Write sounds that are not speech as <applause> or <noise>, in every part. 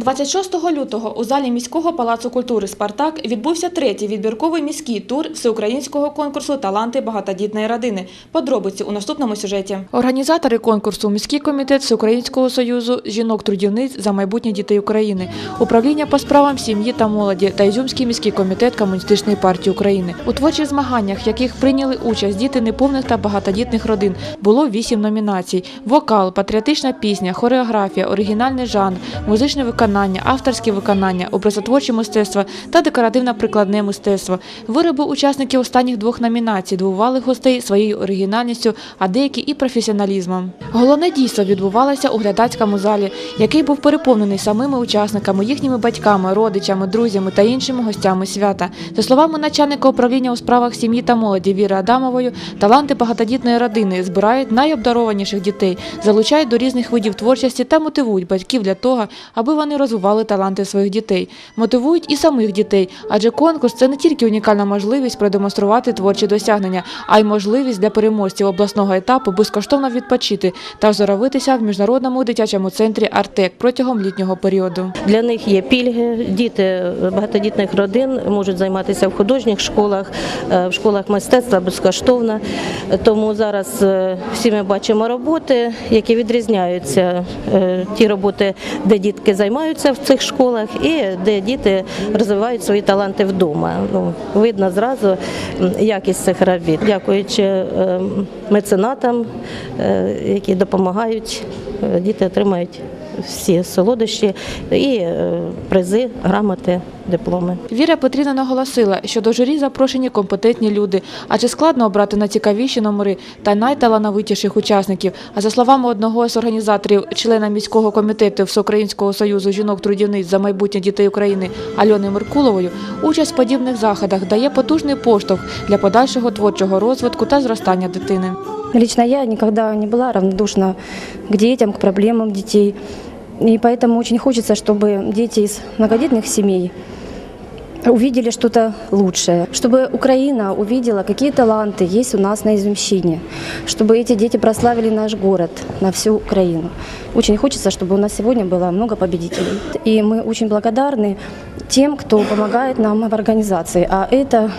26 лютого у залі міського палацу культури Спартак відбувся третій відбірковий міський тур всеукраїнського конкурсу Таланти багатодітної родини. Подробиці у наступному сюжеті. Організатори конкурсу міський комітет Всеукраїнського союзу жінок-трудівниць за майбутнє дітей України, управління по справам сім'ї та молоді та Ізюмський міський комітет Комуністичної партії України. У творчих змаганнях, яких прийняли участь діти неповних та багатодітних родин, було вісім номінацій: вокал, патріотична пісня, хореографія, оригінальний жанр, музичне виконання, авторське виконання, образотворче мистецтво та декоративно-прикладне мистецтво. Вироби учасників останніх двох номінацій дивували гостей своєю оригінальністю, а деякі і професіоналізмом. Головне дійство відбувалося у глядацькому залі, який був переповнений самими учасниками, їхніми батьками, родичами, друзями та іншими гостями свята. За словами начальника управління у справах сім'ї та молоді Віри Адамової, таланти багатодітної родини збирають найобдарованіших дітей, залучають до різних видів творчості та мотивують батьків для того, аби вони розвивали таланти своїх дітей. Мотивують і самих дітей, адже конкурс це не тільки унікальна можливість продемонструвати творчі досягнення, а й можливість для переможців обласного етапу безкоштовно відпочити та оздоровитися в міжнародному дитячому центрі Артек протягом літнього періоду. Для них є пільги. Діти багатодітних родин можуть займатися в художніх школах, е, в школах мистецтва безкоштовно. Тому зараз е, всі ми бачимо роботи, які відрізняються. Е, Ті роботи, де дітки займаються в цих школах, і де діти розвивають свої таланти вдома. Ну, видно зразу якість цих робіт. Дякуючи е, меценатам, е, які допомагають, е, діти отримають всі солодощі і е, призи, грамоти, дипломи. Віра Петрівна наголосила, що до журі запрошені компетентні люди, адже складно обрати найцікавіші номери та найталановитіших учасників. А за словами одного з організаторів, члена міського комітету Всеукраїнського союзу жінок-трудівниць за майбутнє дітей України Альони Меркуловою, участь в подібних заходах дає потужний поштовх для подальшого творчого розвитку та зростання дитини. Лично я никогда не была равнодушна к детям, к проблемам детей. И поэтому очень хочется, чтобы дети из многодетных семей увидели что-то лучшее, чтобы Украина увидела, какие таланты есть у нас на Изюмщине, чтобы эти дети прославили наш город на всю Украину. Очень хочется, чтобы у нас сегодня было много победителей. И мы очень благодарны тем, кто помогает нам в организации. А это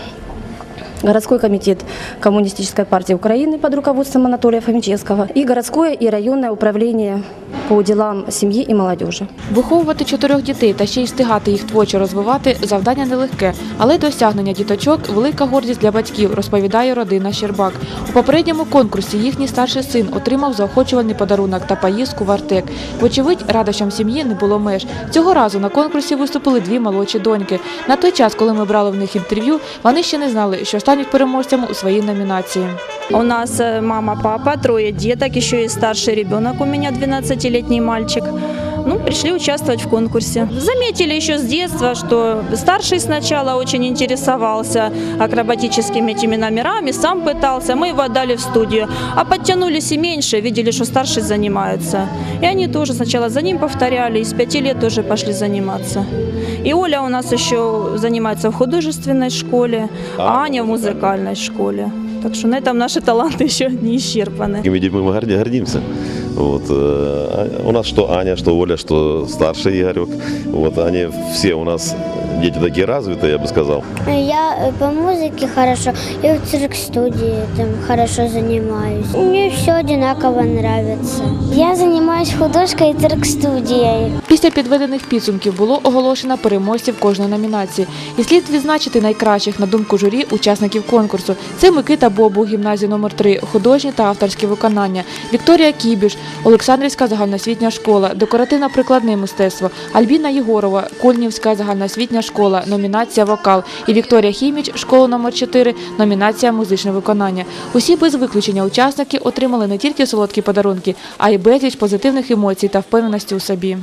городской комитет Коммунистической партии Украины под руководством Анатолия Фомичевского и городское и районное управление по делам семьи и молодежи. Виховувати чотирьох дітей та ще й встигати їх творчо розвивати завдання нелегке, але досягнення діточок велика гордість для батьків, розповідає родина Щербак. У попередньому конкурсі їхній старший син отримав заохочувальний подарунок та поїздку в Артек. Вочевидь, радощам сім'ї не було меж. Цього разу на конкурсі виступили дві молодші доньки. На той час, коли ми брали в них інтерв'ю, вони ще не знали, що стануть переможцями у своїй номінації. У нас э, мама, папа, троє діток, і ще і старший ребенок у мене 12-літній мальчик. Ну, пришли участвовать в конкурсе. Заметили еще с детства, что старший сначала очень интересовался акробатическими этими номерами, сам пытался, мы его отдали в студию. А подтянулись и меньше, видели, что старший занимается. И они тоже сначала за ним повторяли, и с пяти лет тоже пошли заниматься. И Оля у нас еще занимается в художественной школе, а Аня в музыкальной школе. Так что на этом наши таланты <laughs> еще не исчерпаны. Такими детьми мы горди- гордимся. Вот. э, У нас что Аня, что Оля, что старший Игорек. Вот. Они все у нас дети такие развитые, я бы сказал. Я э, по музыке хорошо и в цирк-студии там хорошо занимаюсь. Мне все одинаково нравится. Я занимаюсь художкой и цирк-студией. Після підведених підсумків було оголошено переможців кожної номінації. І слід відзначити найкращих, на думку журі, учасників конкурсу. Це Микита Бобу, гімназія номер 3 художні та авторські виконання, Вікторія Кібіш, Олександрівська загальноосвітня школа, декоративно-прикладне мистецтво, Альбіна Єгорова, Кольнівська загальноосвітня школа, номінація вокал і Вікторія Хіміч, школа номер 4 номінація музичне виконання. Усі без виключення учасники отримали не тільки солодкі подарунки, а й безліч позитивних емоцій та впевненості у собі.